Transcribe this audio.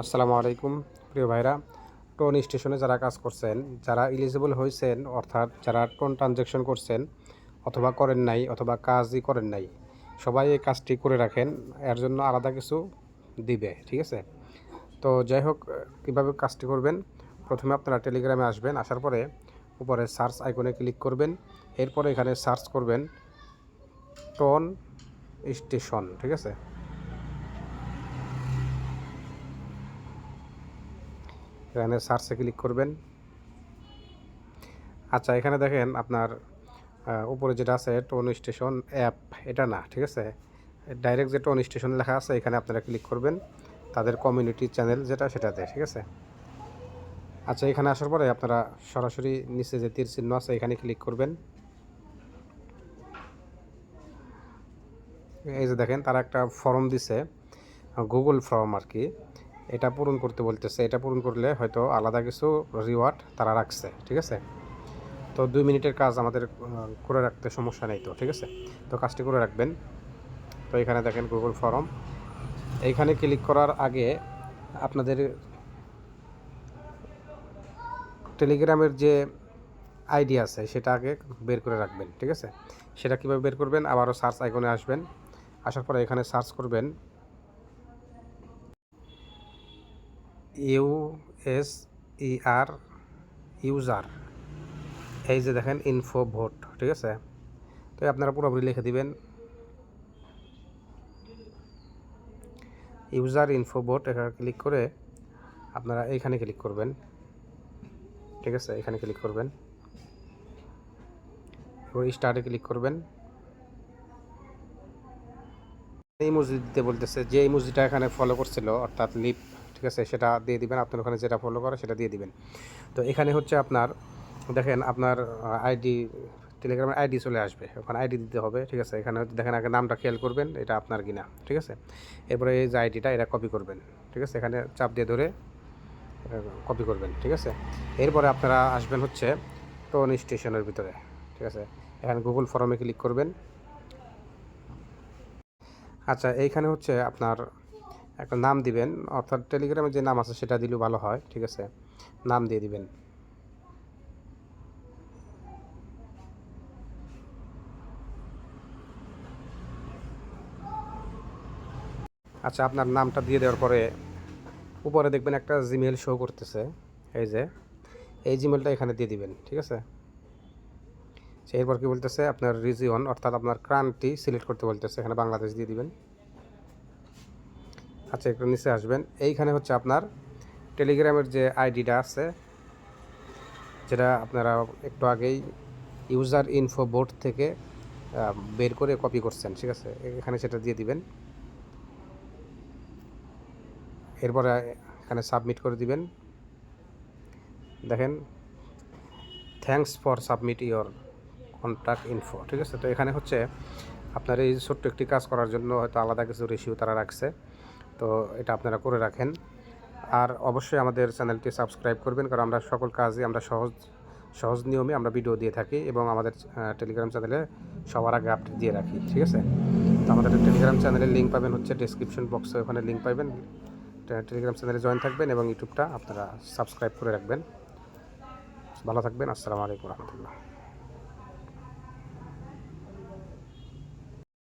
আসসালামু আলাইকুম, প্রিয় ভাইরা। টোন স্টেশনে যারা কাজ করছেন, যারা ইলিজিবল হয়েছেন, অর্থাৎ যারা টোন ট্রানজ্যাকশন করছেন, অথবা করেন নাই, অথবা কাজই করেন নাই, সবাই এই কাজটি করে রাখেন, এর জন্য আলাদা কিছু দিবে, ঠিক আছে? তো যাই হোক, কীভাবে কাজটি করবেন, প্রথমে আপনারা টেলিগ্রামে আসবেন, আসার পরে উপরে সার্চ আইকনে ক্লিক করবেন, এরপরে এখানে সার্চ করবেন টোন স্টেশন, ঠিক আছে? এখানে সার্চে ক্লিক করবেন। আচ্ছা এখানে দেখেন আপনার উপরে যেটা আছে টোন স্টেশন অ্যাপ এটা না, ঠিক আছে? ডাইরেক্ট যে টোন স্টেশন লেখা আছে, এখানে আপনারা ক্লিক করবেন। তাদের কমিউনিটি চ্যানেল যেটা, সেটাতে, ঠিক আছে? আচ্ছা এখানে আসার পরে আপনারা সরাসরি নিচে যে তীর চিহ্ন আছে, এখানে ক্লিক করবেন। এই যে দেখেন, তারা একটা ফর্ম দিছে গুগল ফর্ম আর কি। এটা পূরণ করতে বলতেছে, এটা পূরণ করলে হয়তো আলাদা কিছু রিওয়ার্ড তারা রাখছে, ঠিক আছে? তো দুই মিনিটের কাজ আমাদের করে রাখতে সমস্যা নেই তো, ঠিক আছে? তো কাজটি করে রাখবেন। তো এখানে দেখেন গুগল ফর্ম এইখানে ক্লিক করার আগে আপনাদের টেলিগ্রামের যে আইডি আছে, সেটা আগে বের করে রাখবেন, ঠিক আছে? সেটা কীভাবে বের করবেন? আবারও সার্চ আইকনে আসবেন। আসার পরে এখানে সার্চ করবেন। U S E R user. এই যে দেখেন ইনফো ভোট ঠিক আছে? তো আপনারা পুরোপুরি লিখে দিবেন। ইউজার ইনফো ভোট এখানে ক্লিক করে আপনারা এইখানে ক্লিক করবেন। ঠিক আছে? এখানে ক্লিক করবেন। এবার স্টার্টে ক্লিক করবেন। এই ইমোজি দিতে বলতেছে যে এই ইমোজিটা এখানে ফলো করছিল, অর্থাৎ লিপ ঠিক আছে, সেটা দিয়ে দিবেন। আপনার ওখানে যেটা ফলো করে সেটা দিয়ে দিবেন। তো এখানে হচ্ছে আপনার, দেখেন আপনার আইডি টেলিগ্রামের আইডি চলে আসবে। ওখানে আইডি দিতে হবে, ঠিক আছে? এখানে হচ্ছে, দেখেন আগে নামটা খেয়াল করবেন, এটা আপনার কিনা, ঠিক আছে? এরপরে এই যে আইডিটা এটা কপি করবেন, ঠিক আছে? এখানে চাপ দিয়ে ধরে কপি করবেন, ঠিক আছে? এরপরে আপনারা আসবেন হচ্ছে টোন স্টেশনের ভিতরে, ঠিক আছে? এখানে গুগল ফর্মে ক্লিক করবেন। আচ্ছা এইখানে হচ্ছে আপনার একটা নাম দিবেন, অর্থাৎ টেলিগ্রামে যে নাম আছে সেটা দিলেও ভালো হয়, ঠিক আছে? নাম দিয়ে দিবেন। আচ্ছা আপনার নামটা দিয়ে দেওয়ার পরে উপরে দেখবেন একটা জিমেল শো করতেছে, এই যে, এই জিমেলটা এখানে দিয়ে দিবেন, ঠিক আছে? সে এরপর কি বলতেছে? আপনার রিজিয়ন অর্থাৎ আপনার ক্রান্তি সিলেক্ট করতে বলতেছে, এখানে বাংলাদেশ দিয়ে দিবেন। আচ্ছা একটু নিচে আসবেন। এইখানে হচ্ছে আপনার টেলিগ্রামের যে আইডিটা আছে, যেটা আপনারা একটু আগেই ইউজার ইনফো বোর্ড থেকে বের করে কপি করছেন, ঠিক আছে? এখানে সেটা দিয়ে দিবেন। এরপরে এখানে সাবমিট করে দিবেন। দেখেন thanks for submit your contact info ঠিক আছে? তো এখানে হচ্ছে আপনার এই ছোট্ট একটি কাজ করার জন্য হয়তো আলাদা কিছু রেশিও তারা রাখছে। তো এটা আপনারা করে রাখেন। আর অবশ্যই আমাদের চ্যানেলটি সাবস্ক্রাইব করবেন, কারণ আমরা সকল কাজই, আমরা সহজ সহজ নিয়মে আমরা ভিডিও দিয়ে থাকি এবং আমাদের টেলিগ্রাম চ্যানেলে সবার আগে আপডেট দিয়ে রাখি, ঠিক আছে? তো আমাদের টেলিগ্রাম চ্যানেলের লিঙ্ক পাবেন হচ্ছে ডিসক্রিপশন বক্সে ওখানে লিঙ্ক পাবেন। টেলিগ্রাম চ্যানেলে জয়েন থাকবেন এবং ইউটিউবটা আপনারা সাবস্ক্রাইব করে রাখবেন। ভালো থাকবেন, আসসালামু আলাইকুম রহমতুল্লাহ।